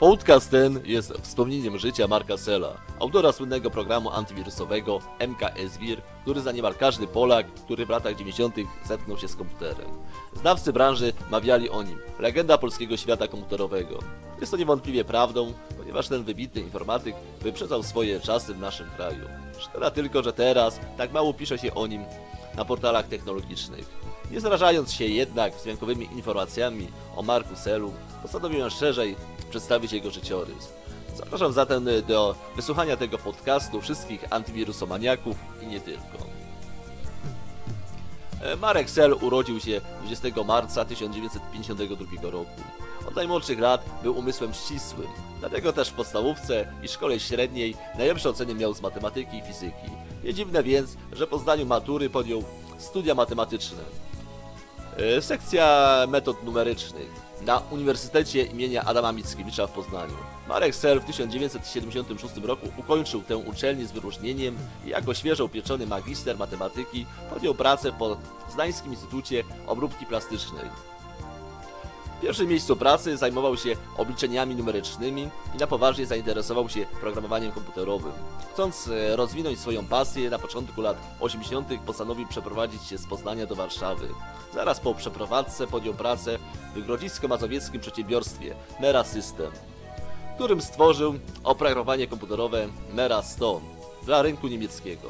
Podcast ten jest wspomnieniem życia Marka Sela, autora słynnego programu antywirusowego MKSWIR, który za niemal każdy Polak, który w latach 90. zetknął się z komputerem. Znawcy branży mawiali o nim, legenda polskiego świata komputerowego. Jest to niewątpliwie prawdą, ponieważ ten wybitny informatyk wyprzedzał swoje czasy w naszym kraju. Szkoda tylko, że teraz tak mało pisze się o nim na portalach technologicznych. Nie zarażając się jednak wzmiankowymi informacjami o Marku Selu, postanowiłem szerzej przedstawić jego życiorys. Zapraszam zatem do wysłuchania tego podcastu wszystkich antywirusomaniaków i nie tylko. E, Marek Sel urodził się 20 marca 1952 roku. Od najmłodszych lat był umysłem ścisłym, dlatego też w podstawówce i szkole średniej najlepsze oceny miał z matematyki i fizyki. Nie dziwne więc, że po zdaniu matury podjął studia matematyczne. E, Sekcja metod numerycznych na Uniwersytecie imienia Adama Mickiewicza w Poznaniu. Marek Sel w 1976 roku ukończył tę uczelnię z wyróżnieniem i jako świeżo upieczony magister matematyki podjął pracę po Znańskim Instytucie Obróbki Plastycznej. W pierwszym miejscu pracy zajmował się obliczeniami numerycznymi i na poważnie zainteresował się programowaniem komputerowym. Chcąc e, rozwinąć swoją pasję, na początku lat 80. postanowił przeprowadzić się z Poznania do Warszawy. Zaraz po przeprowadzce podjął pracę w grodzisko-mazowieckim przedsiębiorstwie Mera System, którym stworzył oprogramowanie komputerowe Mera 100 dla rynku niemieckiego.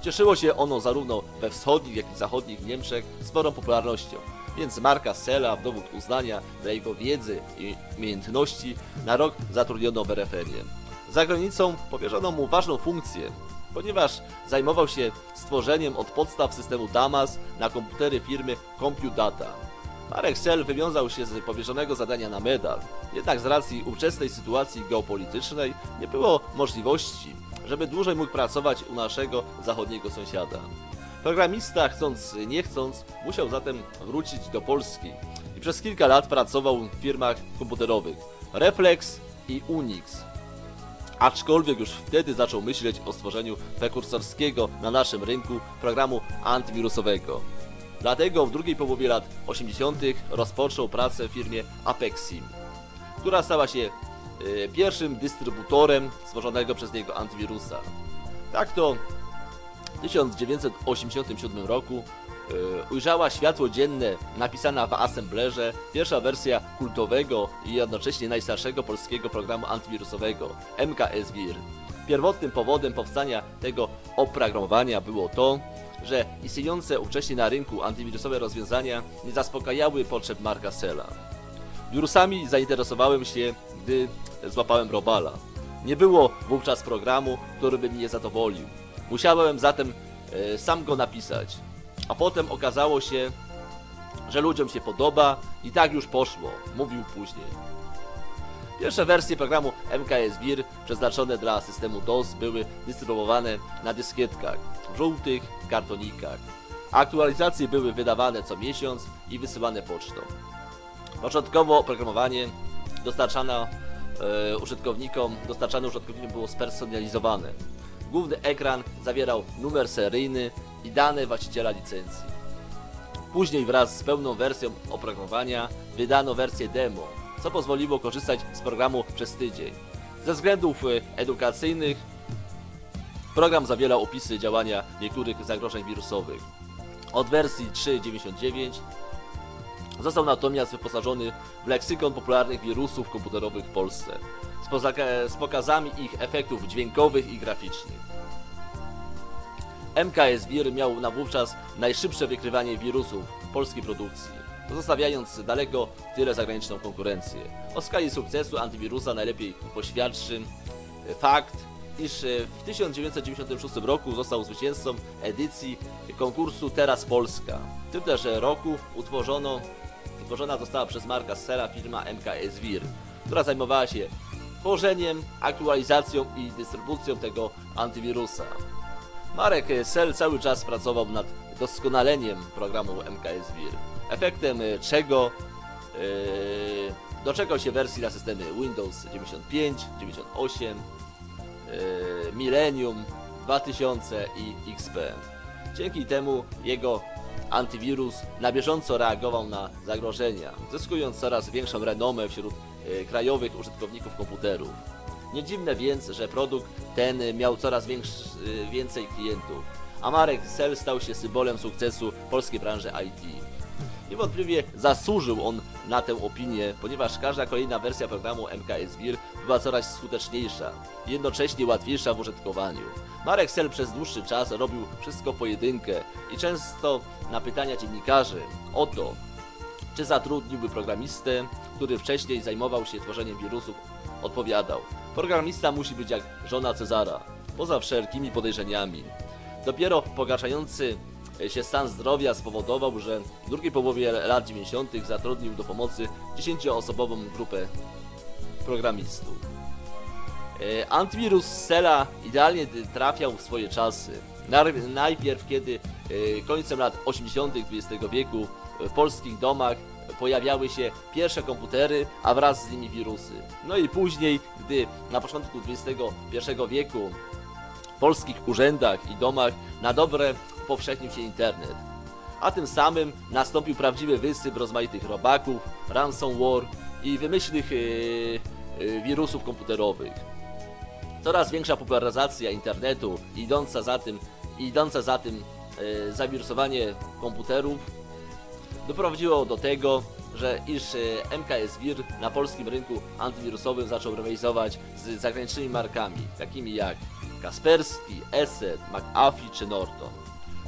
Cieszyło się ono zarówno we wschodnich, jak i zachodnich Niemczech sporą popularnością, więc Marka Sela w dowód uznania dla jego wiedzy i umiejętności na rok zatrudniono w RFN-ie. Za granicą powierzono mu ważną funkcję, ponieważ zajmował się stworzeniem od podstaw systemu DAMAS na komputery firmy CompuData. Marek Sel wywiązał się z powierzonego zadania na medal, jednak z racji ówczesnej sytuacji geopolitycznej nie było możliwości, żeby dłużej mógł pracować u naszego zachodniego sąsiada. Programista, chcąc nie chcąc, musiał zatem wrócić do Polski i przez kilka lat pracował w firmach komputerowych Reflex i Unix. Aczkolwiek już wtedy zaczął myśleć o stworzeniu prekursorskiego na naszym rynku programu antywirusowego. Dlatego w drugiej połowie lat 80. rozpoczął pracę w firmie Apexim, która stała się e, pierwszym dystrybutorem stworzonego przez niego antywirusa. Tak to 1987 roku e, ujrzała światło dzienne napisana w Assemblerze pierwsza wersja kultowego i jednocześnie najstarszego polskiego programu antywirusowego MKSWIR. Pierwotnym powodem powstania tego oprogramowania było to, że istniejące ówcześnie na rynku antywirusowe rozwiązania nie zaspokajały potrzeb Marka Sela. Wirusami zainteresowałem się, gdy złapałem Robala. Nie było wówczas programu, który by mnie zadowolił. Musiałem zatem e, sam go napisać. A potem okazało się, że ludziom się podoba i tak już poszło, mówił później. Pierwsze wersje programu MKSWIR przeznaczone dla systemu DOS były dystrybuowane na dyskietkach, żółtych kartonikach. Aktualizacje były wydawane co miesiąc i wysyłane pocztą. Początkowo oprogramowanie dostarczane e, użytkownikom, dostarczane użytkownikom było spersonalizowane. Główny ekran zawierał numer seryjny i dane właściciela licencji. Później wraz z pełną wersją oprogramowania wydano wersję demo, co pozwoliło korzystać z programu przez tydzień. Ze względów e, edukacyjnych program zawierał opisy działania niektórych zagrożeń wirusowych. Od wersji 3.99 Został natomiast wyposażony w leksykon popularnych wirusów komputerowych w Polsce z, z pokazami ich efektów dźwiękowych i graficznych. MKSWIR miał na wówczas najszybsze wykrywanie wirusów polskiej produkcji, pozostawiając daleko tyle zagraniczną konkurencję. O skali sukcesu antywirusa najlepiej poświadczy fakt, iż e, w 1996 roku został zwycięzcą edycji konkursu Teraz Polska. W tym też roku utworzono, utworzona została przez Marka Sela firma MKSWIR, która zajmowała się tworzeniem, aktualizacją i dystrybucją tego antywirusa. Marek Sel cały czas pracował nad doskonaleniem programu MKSWIR, efektem e, czego yy, doczekał się wersji na systemy Windows 95, 98, yy, Millennium, 2000 i XP. Dzięki temu jego Antywirus na bieżąco reagował na zagrożenia, zyskując coraz większą renomę wśród krajowych użytkowników komputerów. Nie dziwne więc, że produkt ten miał coraz większy, więcej klientów, a Marek Sel stał się symbolem sukcesu polskiej branży IT. Niewątpliwie zasłużył on na tę opinię, ponieważ każda kolejna wersja programu MKS Wir była coraz skuteczniejsza i jednocześnie łatwiejsza w użytkowaniu. Marek Sel przez dłuższy czas robił wszystko pojedynkę i często na pytania dziennikarzy o to, czy zatrudniłby programistę, który wcześniej zajmował się tworzeniem wirusów, odpowiadał: Programista musi być jak żona Cezara, poza wszelkimi podejrzeniami. Dopiero pogarszający się stan zdrowia spowodował, że w drugiej połowie lat 90. zatrudnił do pomocy 10-osobową grupę programistów. E, Antywirus Sela idealnie trafiał w swoje czasy. Najpierw, kiedy e, końcem lat 80. XX wieku w polskich domach pojawiały się pierwsze komputery, a wraz z nimi wirusy. No i później, gdy na początku XXI wieku w polskich urzędach i domach na dobre upowszechnił się internet. A tym samym nastąpił prawdziwy wysyp rozmaitych robaków, ransomware i wymyślnych yy, wirusów komputerowych. Coraz większa popularyzacja internetu, idąca za tym, idąca za tym yy, zawirusowanie komputerów, doprowadziło do tego, że iż yy, MKS Wir na polskim rynku antywirusowym zaczął rywalizować z zagranicznymi markami, takimi jak Kaspersky, Esset, McAfee czy Norton.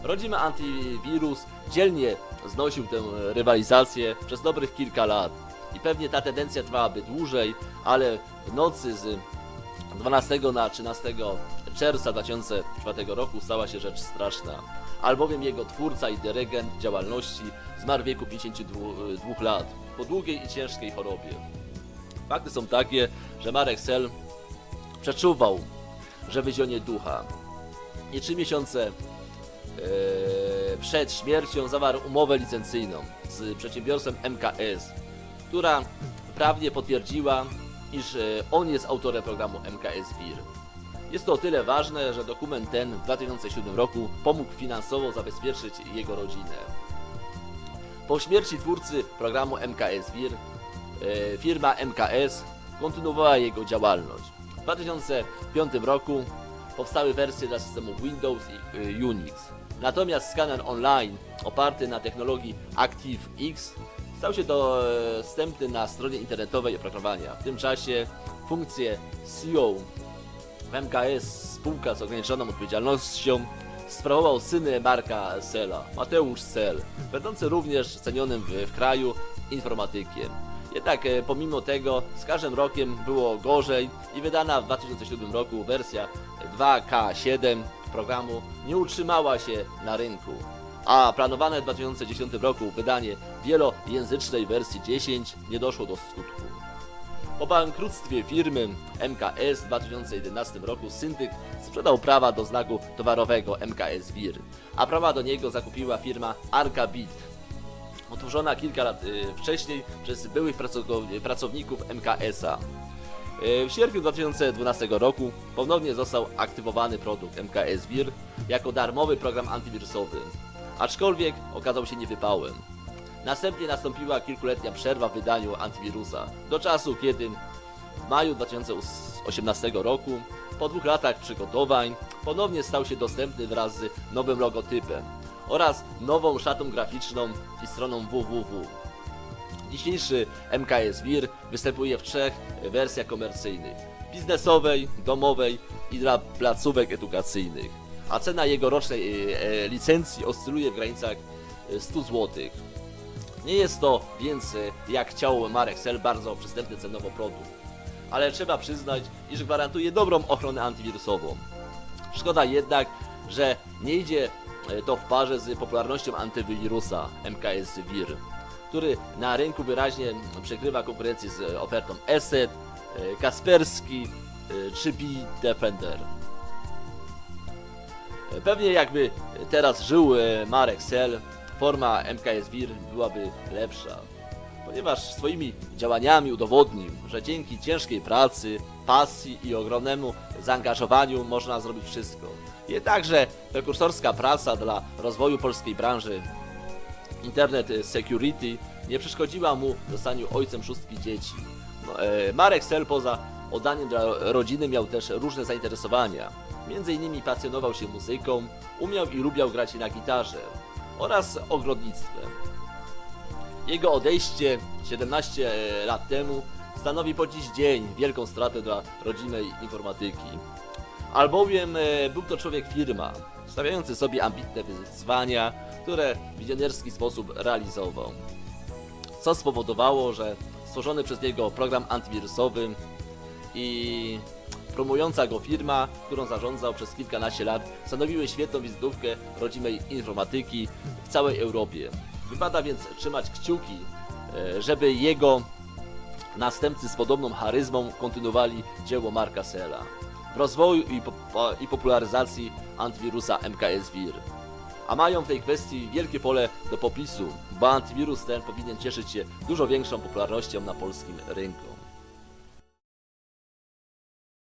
Rodzimy antywirus dzielnie znosił tę rywalizację przez dobrych kilka lat i pewnie ta tendencja trwałaby dłużej, ale w nocy z 12 na 13 czerwca 2004 roku stała się rzecz straszna, albowiem jego twórca i dyrygent działalności zmarł w wieku 52 lat po długiej i ciężkiej chorobie. Fakty są takie, że Marek Sel przeczuwał, że wyzionie ducha. I trzy miesiące e, przed śmiercią zawarł umowę licencyjną z przedsiębiorstwem MKS, która prawnie potwierdziła, iż e, on jest autorem programu MKS WIR. Jest to o tyle ważne, że dokument ten w 2007 roku pomógł finansowo zabezpieczyć jego rodzinę. Po śmierci twórcy programu MKS WIR e, firma MKS kontynuowała jego działalność. W 2005 roku powstały wersje dla systemów Windows i y, Unix. Natomiast skaner online oparty na technologii ActiveX stał się dostępny na stronie internetowej oprogramowania. W tym czasie funkcję CEO w MKS spółka z ograniczoną odpowiedzialnością sprawował syn Marka Sela, Mateusz Sel, będący również cenionym w, w kraju informatykiem. Jednak e, pomimo tego z każdym rokiem było gorzej i wydana w 2007 roku wersja 2K7 programu nie utrzymała się na rynku. A planowane w 2010 roku wydanie wielojęzycznej wersji 10 nie doszło do skutku. Po bankructwie firmy MKS w 2011 roku syndyk sprzedał prawa do znaku towarowego MKS WIR, a prawa do niego zakupiła firma Arcabit, utworzona kilka lat y, wcześniej przez byłych pracowników MKS-a. Y, W sierpniu 2012 roku ponownie został aktywowany produkt MKS WIR jako darmowy program antywirusowy, aczkolwiek okazał się niewypałem. Następnie nastąpiła kilkuletnia przerwa w wydaniu antywirusa, do czasu kiedy w maju 2018 roku, po dwóch latach przygotowań, ponownie stał się dostępny wraz z nowym logotypem oraz nową szatą graficzną i stroną www. Dzisiejszy MKS WIR występuje w trzech wersjach komercyjnych: biznesowej, domowej i dla placówek edukacyjnych, a cena jego rocznej e, e, licencji oscyluje w granicach e, 100 zł. Nie jest to więc, jak chciał Marek Sel, bardzo przystępny cenowo produkt, ale trzeba przyznać, iż gwarantuje dobrą ochronę antywirusową. Szkoda jednak, że nie idzie e, to w parze z popularnością antywirusa MKS WIR, który na rynku wyraźnie przegrywa konkurencję z ofertą Asset, e, Kaspersky e, czy Defender. Pewnie jakby teraz żył e, Marek Sel, forma MKS WIR byłaby lepsza, ponieważ swoimi działaniami udowodnił, że dzięki ciężkiej pracy, pasji i ogromnemu zaangażowaniu można zrobić wszystko. Jednakże prekursorska praca dla rozwoju polskiej branży Internet Security nie przeszkodziła mu w zostaniu ojcem szóstki dzieci. No, e, Marek Sel poza oddaniem dla rodziny miał też różne zainteresowania. Między innymi pasjonował się muzyką, umiał i lubiał grać na gitarze oraz ogrodnictwem. Jego odejście 17 lat temu stanowi po dziś dzień wielką stratę dla rodzimej informatyki. Albowiem e, był to człowiek firma, stawiający sobie ambitne wyzwania, które w wizjonerski sposób realizował. Co spowodowało, że stworzony przez niego program antywirusowy i promująca go firma, którą zarządzał przez kilkanaście lat, stanowiły świetną wizytówkę rodzimej informatyki w całej Europie. Wypada więc trzymać kciuki, e, żeby jego następcy z podobną charyzmą kontynuowali dzieło Marka Sela w rozwoju i, po- i popularyzacji antywirusa MKS Wir. A mają w tej kwestii wielkie pole do popisu, bo antywirus ten powinien cieszyć się dużo większą popularnością na polskim rynku.